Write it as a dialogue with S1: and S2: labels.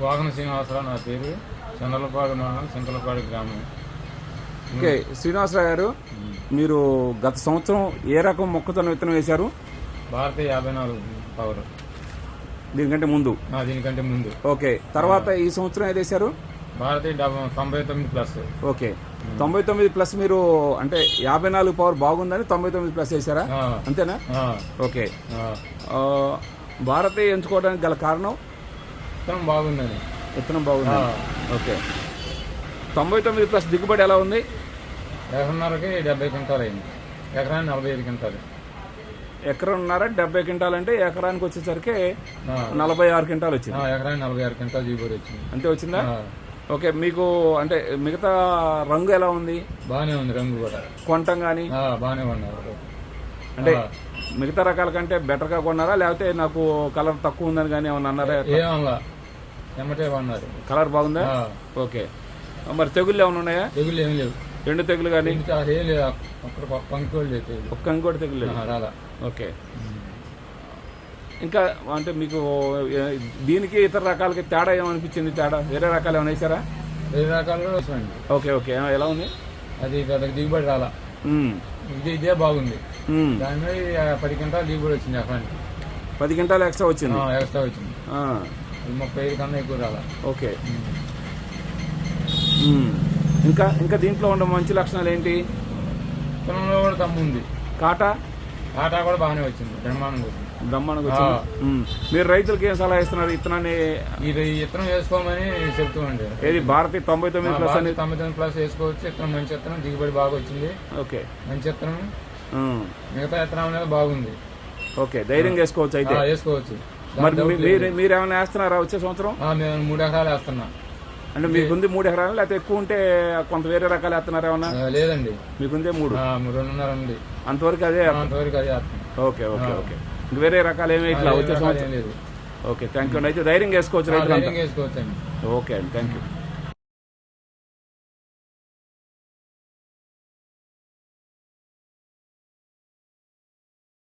S1: వాగన శ్రీనివాసరావు నా పేరు. చంద్రలపాడు మండలం చింతలపాడు గ్రామం.
S2: ఓకే శ్రీనివాసరావు గారు మీరు గత సంవత్సరం ఏ రకం మొక్కజొన్న విత్తనం వేశారు?
S1: భారతీయ యాభై నాలుగు పవర్.
S2: దీనికంటే ముందు?
S1: ఆ, దీనికంటే ముందు.
S2: ఓకే తర్వాత ఈ సంవత్సరం ఏది వేశారు?
S1: భారతీయ డెబ్బై తొంభై తొమ్మిది ప్లస్.
S2: ఓకే తొంభై తొమ్మిది ప్లస్ మీరు అంటే యాభై నాలుగు పవర్ బాగుందని తొంభై తొమ్మిది ప్లస్ వేశారా?
S1: ఆ,
S2: అంతేనా?
S1: ఆ,
S2: ఓకే.
S1: ఆ.
S2: ఆ, భారతీయ ఎంచుకోవడానికి గల కారణం?
S1: విత్తనం బాగుందని
S2: విత్తనం బాగుంది. ఓకే. తొంభై తొమ్మిది ప్లస్ దిగుబడి ఎలా ఉంది?
S1: ఎకరన్నరకి డెబ్బై క్వింటాలు అయింది. ఎకరానికి నలభై ఐదు క్వింటాలు.
S2: ఎకరన్నర డెబ్బై క్వింటాల్ అంటే ఎకరానికి వచ్చేసరికి నలభై ఆరు క్వింటాల్ వచ్చింది.
S1: ఆ, ఎకరానికి నలభై ఆరు క్వింటాలు దిగుబడి వచ్చింది.
S2: అంతే వచ్చిందా? ఓకే మీకు అంటే మిగతా రంగు ఎలా ఉంది?
S1: బాగానే ఉంది రంగు కూడా.
S2: కొనటం కానీ
S1: బాగానే ఉన్నారు
S2: అంటే. మిగతా రకాల కంటే బెటర్గా కొన్నారా? లేకపోతే నాకు కలర్ తక్కువ ఉందని కానీ ఏమన్నా అన్నారా?
S1: ఎమ్మటే
S2: కలర్ బాగుందా? ఓకే. మరి తెగుళ్ళు ఏమైనా ఉన్నాయా?
S1: తెగులు ఏం లేవు.
S2: రెండు తెగులు కానీ?
S1: ఏం లేదు. అక్కడ పంకోళ్ళు లేదు తెగులు.
S2: ఒక్క ఇంకోటి తెగులు లేదు? ఓకే. ఇంకా అంటే మీకు దీనికి ఇతర రకాలకి తేడా ఏమనిపించింది? తేడా? వేరే రకాలు ఏమైనా వేసారా?
S1: వేరే రకాలు
S2: ఓకే ఓకే. ఎలా ఉంది?
S1: అది పెద్ద దిగుబడి రాలా. ఇది ఇదే బాగుంది. దాని మీద పది గంటల దిగుబడి వచ్చింది ఎకరానికి
S2: పది గంటలు ఎక్స్ట్రా వచ్చింది?
S1: ఎక్స్ట్రా వచ్చింది. ముప్పై ఐదు కన్నా ఎక్కువ రాలా.
S2: ఓకే. ఇంకా ఇంకా దీంట్లో ఉన్న మంచి లక్షణాలు ఏంటి?
S1: విత్తనంలో కూడా తమ్ము ఉంది.
S2: కాటా?
S1: ఆటా కూడా బాగానే వచ్చింది బ్రహ్మాండంగా వచ్చింది.
S2: బ్రహ్మాండంగా వచ్చింది. మీరు రైతులకి ఏం సలహా ఇస్తున్నారు? ఇత్తనాన్ని
S1: ఇది ఈ విత్తనం వేసుకోమని చెప్తూ ఉండే.
S2: ఏది భారతి తొంభై తొమ్మిది ప్లస్ అని?
S1: తొమ్మిది తొమ్మిది ప్లస్ వేసుకోవచ్చు. విత్తనం మంచి విత్తనం దిగుబడి బాగా వచ్చింది.
S2: ఓకే.
S1: మంచి విత్తనం
S2: ఉమ్.
S1: మిగతా విత్తనం అనేది బాగుంది.
S2: ఓకే ధైర్యంగా వేసుకోవచ్చు అయితే.
S1: వేసుకోవచ్చు.
S2: మరి మీరు. మీరు ఏమైనా వేస్తున్నారా వచ్చే సంవత్సరం?
S1: మేము మూడు ఎకరాలు వేస్తున్నా.
S2: అంటే మీకుంది మూడు ఎకరాలు లేకపోతే ఎక్కువ ఉంటే కొంత వేరే రకాలు వేస్తున్నారా ఏమన్నా?
S1: లేదండి.
S2: మీకుందే మూడు?
S1: రెండున్నర ఉంది.
S2: అంతవరకు అదే
S1: అంతవరకు అది
S2: ఓకే ఓకే ఓకే. ఇంక వేరే రకాలు ఏమి ఇట్లా వచ్చే సంవత్సరం? ఓకే థ్యాంక్ యూ అయితే వేసుకోవచ్చు
S1: ఆ,
S2: రైతులంతా.
S1: ధైర్యంగా వేసుకోవచ్చండి
S2: ఓకే అండి థ్యాంక్ యూ